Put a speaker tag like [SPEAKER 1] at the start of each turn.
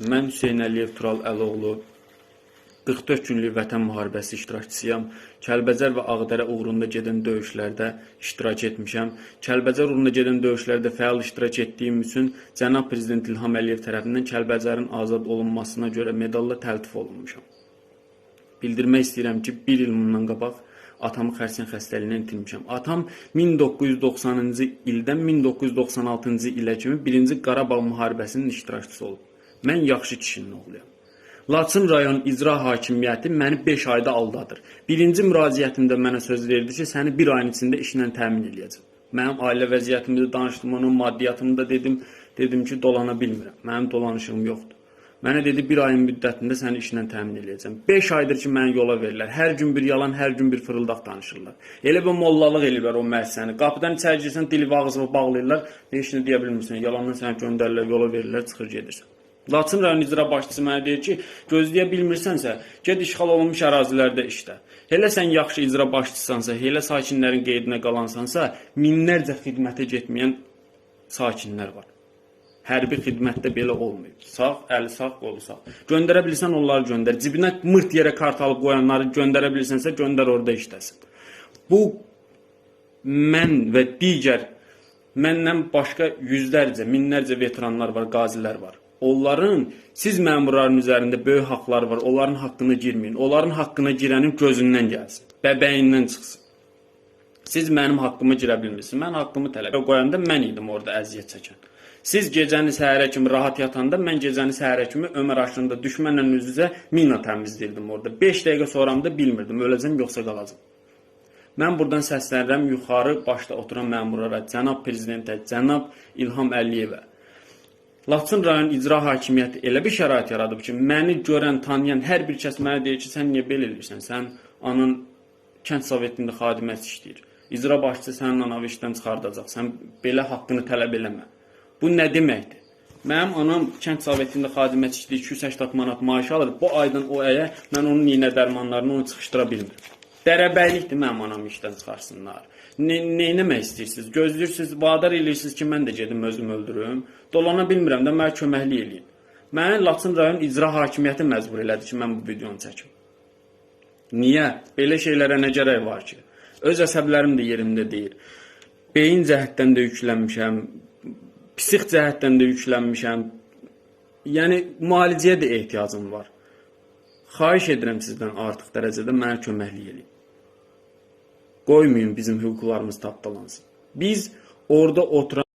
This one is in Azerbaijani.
[SPEAKER 1] Mən Hüseyn Əliyev Tural Əloğlu 44 günlük vətən müharibəsi iştirakçısıyam. Kəlbəcər və Ağdərə uğrunda gedən döyüşlərdə iştirak etmişəm. Kəlbəcər uğrunda gedən döyüşlərdə fəal iştirak etdiyim üçün cənab prezident İlham Əliyev tərəfindən Kəlbəcərin azad olunmasına görə medalla təltif olunmuşam. Bildirmək istəyirəm ki, 1 il bundan qabaq atamı xərçəng xəstəliyindən itirmişəm. Atam 1990-cı ildən 1996-cı ilə kimi 1-ci Qarabağ müharibəsinin iştirakçısı olub. Mən yaxşı kişinin oğluyam. Laçın rayon icra hakimiyyəti məni 5 ayda aldadır. Birinci müraciətimdə mənə söz verdi ki, səni bir ayın içində işlə təmin eləyəcəm. Mənim ailə vəziyyətimi də danışdım, onun maddiyyatımı da dedim. Dedim ki, dolana bilmirəm. Mənim dolanışığım yoxdur. Mənə dedi bir ayın müddətində səni işlə təmin eləyəcəm. 5 aydır ki, məni yola verirlər. Hər gün bir yalan, hər gün bir fırıldaq danışırlar. Elə bir mollalıq eləyirlər o müəssisəni. Qapıdan içəri girsən, dili ağzını bağlayırlar. Heç nə deyə bilmirsən. Yalandan səni göndərirlər, yola verirlər, çıxır gedirsən. Laçın rayon icra başçısı mənə deyir ki, gözləyə bilmirsənsə, get işğal olunmuş ərazilərdə işlə. Elə sən yaxşı icra başçısansa, elə sakinlərin qeydinə qalansansa, minlərcə xidmətə getməyən sakinlər var. Hərbi xidmətdə belə olmayıb. Sağ, əli sağ, qolu sağ. Göndərə bilirsən onları göndər. Cibinə mırt yerə kart alıb qoyanları göndərə bilirsənsə, göndər orada işləsin. Bu mən və digər məndən başqa yüzlərcə, minlərcə veteranlar var, qazilər var. Onların siz məmurların üzərində böyük haqqları var. Onların haqqına girməyin. Onların haqqına girənin gözündən gəlsin. Bəbəyindən çıxsın. Siz mənim haqqıma girə bilmirsiniz. Mən haqqımı tələb qoyanda mən idim orada əziyyət çəkən. Siz gecəni səhərə kimi rahat yatanda mən gecəni səhərə kimi Ömər aşırında düşmənlə üz-üzə mina təmizləyirdim orada. 5 dəqiqə sonramda bilmirdim öləcəm yoxsa qalacam. Mən buradan səslənirəm yuxarı başda oturan məmurlara, cənab prezidentə, cənab İlham Əliyevə. Laçın rayon icra hakimiyyəti elə bir şərait yaradıb ki, məni görən, tanıyan hər bir kəs mənə deyir ki, sən niyə belə eləyirsən? Sən anın kənd sovetində xadiməsi işləyir. İcra başçısı sənin anavı işdən çıxardacaq. Sən belə haqqını tələb eləmə. Bu nə deməkdir? Mənim anam kənd sovetində xadiməsi işləyir, 280 manat maaş alır. Bu aydan o aya mən onun iynə dərmanlarını onu çıxışdıra bilmirəm. Dərəbəylikdir mənim anamı işdən çıxarsınlar. Ne, neynəmək istəyirsiniz? Gözləyirsiniz, vadar eləyirsiniz ki, mən də gedim özümü öldürüm. Dolana bilmirəm də mənə köməklik eləyin. Məni Laçın rayon icra hakimiyyəti məcbur elədi ki, mən bu videonu çəkim. Niyə? Belə şeylərə nə gərək var ki? Öz əsəblərim də yerimdə deyil. Beyin cəhətdən də yüklənmişəm, psix cəhətdən də yüklənmişəm. Yəni müalicəyə də ehtiyacım var. Xahiş edirəm sizdən artıq dərəcədə mənə köməklik eləyin. Qoymayın bizim hüquqlarımız tapdalansın. Biz orada oturan